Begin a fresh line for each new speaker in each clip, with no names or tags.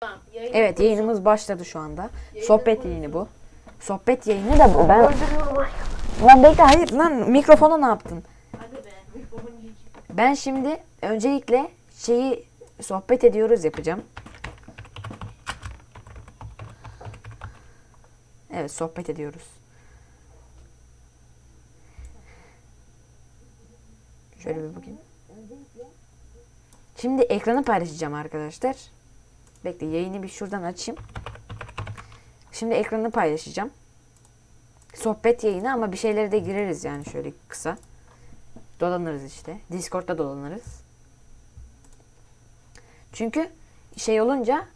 Tamam, yayın
Evet yayınımız başladı şu anda. Sohbet yayını bu. Sohbet yayını da bu. Ben... Lan bekle hayır lan mikrofonu ne yaptın?
Hadi be. Mikrofonu yiyeceğim.
Ben şimdi öncelikle şeyi sohbet ediyoruz yapacağım. Evet sohbet ediyoruz. Şöyle bir bakayım. Şimdi ekranı paylaşacağım arkadaşlar. Bekle yayını bir şuradan açayım. Şimdi ekranı paylaşacağım. Sohbet yayını ama bir şeylere de gireriz yani şöyle kısa. Dolanırız işte. Discord'da dolanırız. Çünkü şey olunca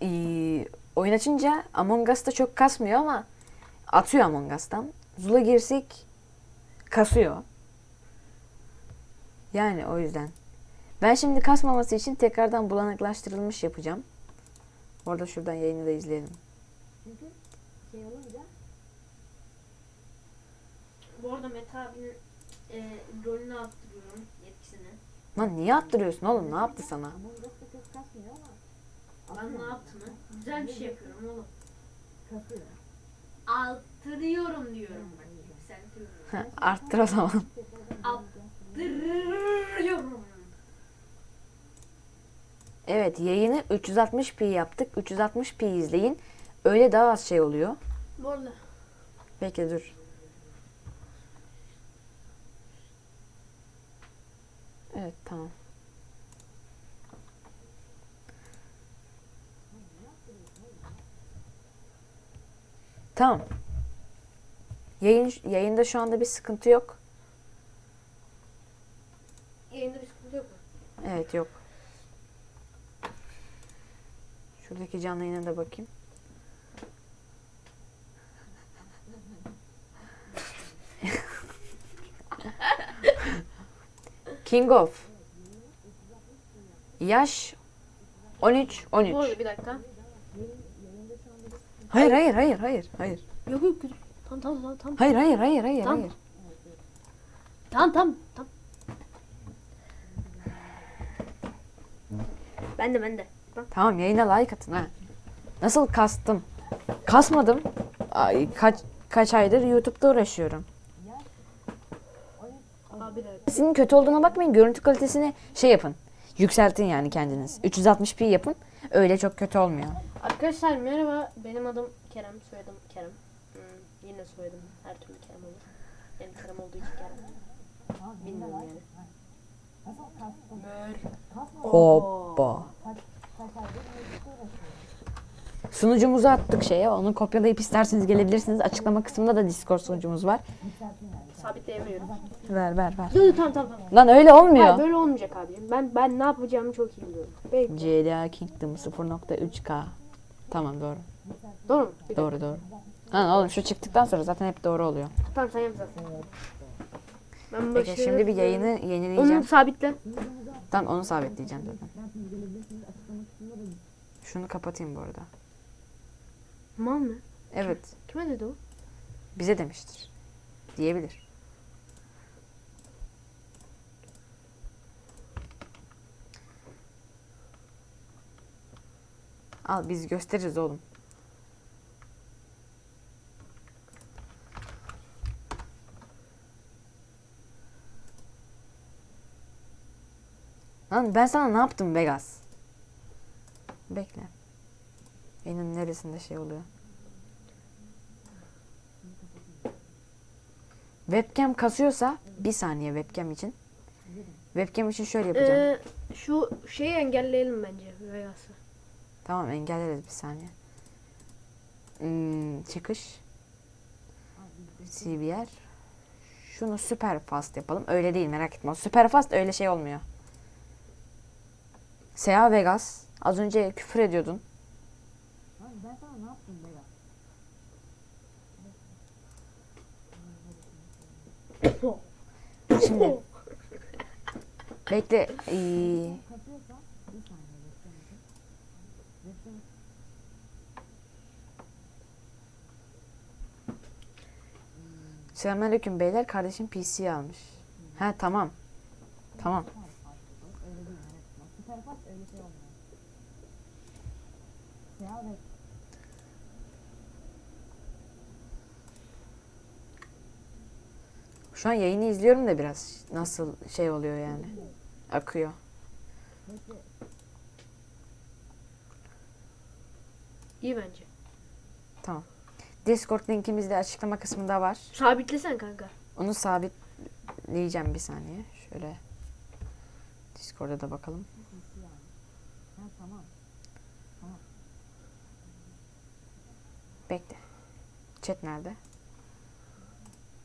eee, oyun açınca Among Us'ta çok kasmıyor ama atıyor Among Us'tan. Zula girsek kasıyor. Yani o yüzden. Ben şimdi kasmaması için tekrardan bulanıklaştırılmış yapacağım. Orada şuradan yayını da izleyelim.
Bu arada Mete abinin e, rolünü attırıyorum yetkisini.
Lan niye attırıyorsun oğlum? Ne yaptı sana?
Ben ne yaptım? Güzel bir şey yapıyorum oğlum. Arttırıyorum diyorum bak.
Heh, Arttır o zaman.
Arttırıyorum.
Evet yayını 360p yaptık. 360p izleyin. Öyle daha az şey oluyor.
Bu arada
Bekle dur. Evet tamam. Tamam. Yayın yayında şu anda bir sıkıntı yok.
yayında bir sıkıntı yok mu?
Evet yok. Şuradaki canlı yayına da bakayım. King of. Yaş 13 13.
Bu arada bir dakika.
Hayır hayır hayır hayır hayır.
Yok yok. Tamam tamam tamam tamam.
Hayır hayır hayır hayır
Tamam.
hayır.
Tamam tamam tamam. Ben de ben de.
Tamam yayına like atın ha. Nasıl kastım? Kasmadım. Ay, kaç kaç aydır YouTube'da uğraşıyorum. Sizin kötü olduğuna bakmayın. Görüntü kalitesini şey yapın. Yükseltin yani kendiniz. 360p yapın. Öyle çok kötü olmuyor.
Arkadaşlar merhaba. Benim adım Kerem. Soyadım Kerem. Hmm, yine soyadım her türlü Kerem olur. Yani Kerem olduğu için Kerem. Bilmiyorum yani. Mör.
Hoppa. Sunucumuzu attık şeye. Onu kopyalayıp isterseniz gelebilirsiniz. Açıklama kısmında da Discord sunucumuz var.
Sabitleyemiyorum.
Ver ver ver.
Dur dur tamam tamam. tamam.
Lan öyle olmuyor.
Hayır böyle olmayacak abi. Ben ben ne yapacağımı çok iyi biliyorum. Belki.
CDA Kingdom 0.3K. Tamam doğru.
Doğru mu? Bir.
Doğru doğru. Lan oğlum şu çıktıktan sonra zaten hep doğru oluyor.
Tamam sen yap zaten. Ben
Peki
başarı-
şimdi bir yayını
Onu
yenileyeceğim.
sabitle.
Tamam onu sabitleyeceğim zaten. Şunu kapatayım bu arada.
Mal mı?
Evet.
Kime dedi o?
Bize demiştir. Diyebilir. Al biz gösteririz oğlum. Lan ben sana ne yaptım Vegas? Bekle. Benim neresinde şey oluyor? Webcam kasıyorsa bir saniye webcam için. Webcam için şöyle yapacağım.
Ee, şu şeyi engelleyelim bence Vegas'ı.
Tamam engelleriz bir saniye. Hmm, çıkış. CBR. Şunu süper fast yapalım. Öyle değil merak etme. Süper fast öyle şey olmuyor. Sea Vegas. Az önce küfür ediyordun. Şimdi bekle. Ee, Selamünaleyküm beyler. Kardeşim PC almış. Ha tamam. Tamam. Şu an yayını izliyorum da biraz nasıl şey oluyor yani. Akıyor.
İyi bence.
Tamam. Discord linkimiz de açıklama kısmında var.
Sabitlesen kanka.
Onu sabitleyeceğim bir saniye. Şöyle Discord'a da bakalım. Bekle. Chat nerede?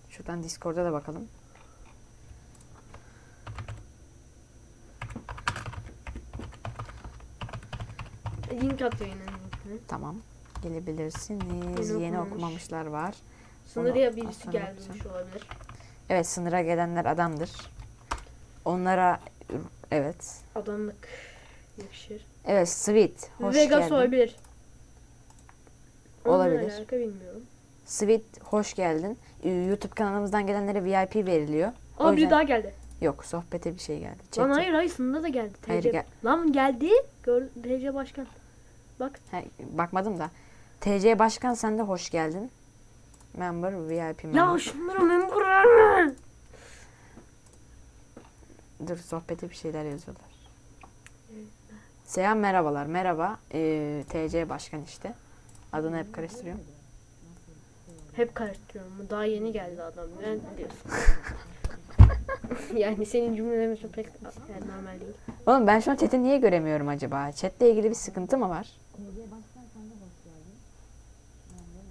Şuradan Discord'a da bakalım.
Link atıyor yine.
Tamam. Gelebilirsiniz.
Yeni
Yeni
okumamış.
okumamışlar var.
Sınırıya birisi gelmiş olabilir.
Evet sınıra gelenler adamdır. Onlara evet.
Adamlık yakışır.
Evet Sweet. Hoş
Vegas
geldin.
olabilir.
Olabilir.
alaka bilmiyorum.
Sweet hoş geldin. Ee, YouTube kanalımızdan gelenlere VIP veriliyor. O
Aa biri
yüzden-
daha geldi.
Yok sohbete bir şey geldi.
Lan
Chat-
hayır hayır sınırda da geldi. TC.
Hayır, gel-
Lan geldi. Gör TC başkan. Bak.
He, bakmadım da. TC Başkan sen de hoş geldin. Member VIP member.
Ya şunlara memur verme.
Dur sohbete bir şeyler yazıyorlar. Selam merhabalar. Merhaba. Ee, TC Başkan işte. Adını hep karıştırıyorum.
Hep karıştırıyorum. Daha yeni geldi adam. Ne diyorsun? yani senin cümlelerin çok pek yani normal değil.
Oğlum ben şu an chat'i niye göremiyorum acaba? Chat'le ilgili bir sıkıntı mı var?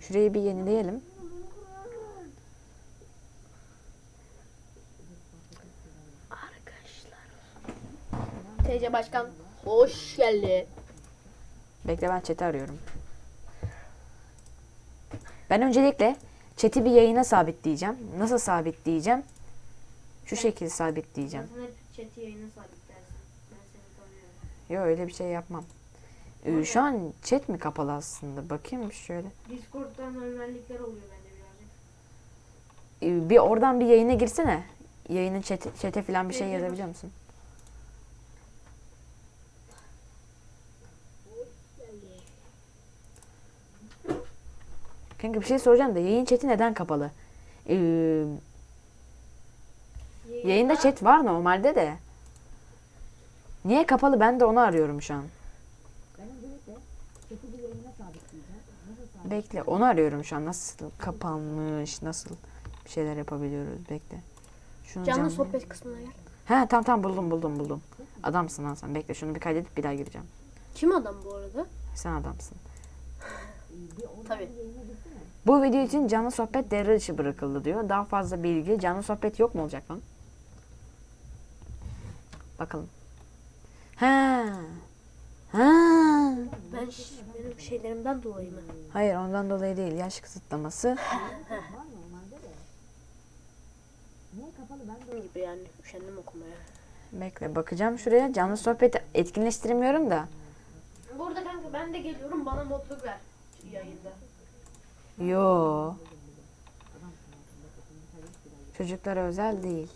Şurayı bir yenileyelim.
Arkadaşlar. TC başkan hoş geldi.
Bekle ben chat'i arıyorum. Ben öncelikle chat'i bir yayına sabitleyeceğim. Nasıl sabitleyeceğim? Şu şekilde sabitleyeceğim.
Sen hep chat'i yayına sabitlersin. Ben seni tanıyorum.
Yok öyle bir şey yapmam. Ee, şu an chat mi kapalı aslında? Bakayım şöyle.
Discord'dan özellikler oluyor bende birazcık.
Ee, bir oradan bir yayına girsene. Yayının chat, chat'e falan bir şey
Yayına
yazabiliyor musun? Kanka bir şey soracağım da yayın chat'i neden kapalı? Ee, yayında chat var normalde de. Niye kapalı ben de onu arıyorum şu an. Bekle onu arıyorum şu an. Nasıl kapanmış, nasıl bir şeyler yapabiliyoruz. Bekle. Şunu
Canlı
canlı-
sohbet kısmına gel.
He tamam tamam buldum buldum buldum. Adamsın lan sen. Bekle şunu bir kaydedip bir daha gireceğim.
Kim adam bu arada?
Sen adamsın.
Tabii.
Bu video için canlı sohbet devre dışı bırakıldı diyor. Daha fazla bilgi. Canlı sohbet yok mu olacak lan? Bakalım. Ha. Ha.
Ben benim şeylerimden dolayı mı?
Hayır ondan dolayı değil. Yaş kısıtlaması.
gibi yani üşendim okumaya.
Bekle bakacağım şuraya. Canlı sohbeti etkinleştirmiyorum da.
Burada kanka ben de geliyorum bana modluk ver yayında.
Yo. Çocuklara özel değil.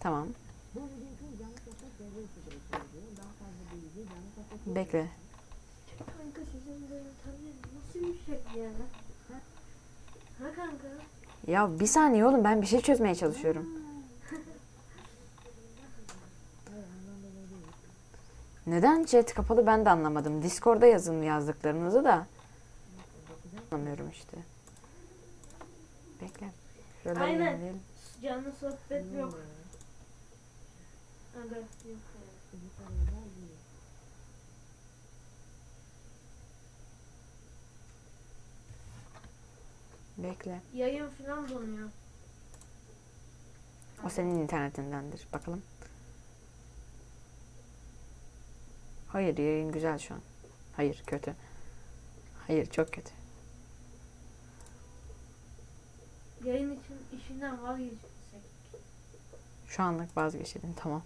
Tamam. Bekle.
Kanka sizin böyle tabii nasıl bir şey ya? Ha kanka?
Ya bir saniye oğlum ben bir şey çözmeye çalışıyorum. Neden chat kapalı ben de anlamadım. Discord'da yazın yazdıklarınızı da. Anlamıyorum işte. Bekle. Şöyle
Aynen.
yenileyelim.
Canlı sohbet yok. Aga yok.
Bekle.
Yayın falan donuyor.
O senin internetindendir. Bakalım. Hayır yayın güzel şu an. Hayır kötü. Hayır çok kötü.
Yayın için işinden vazgeçsek.
Şu anlık vazgeçelim tamam.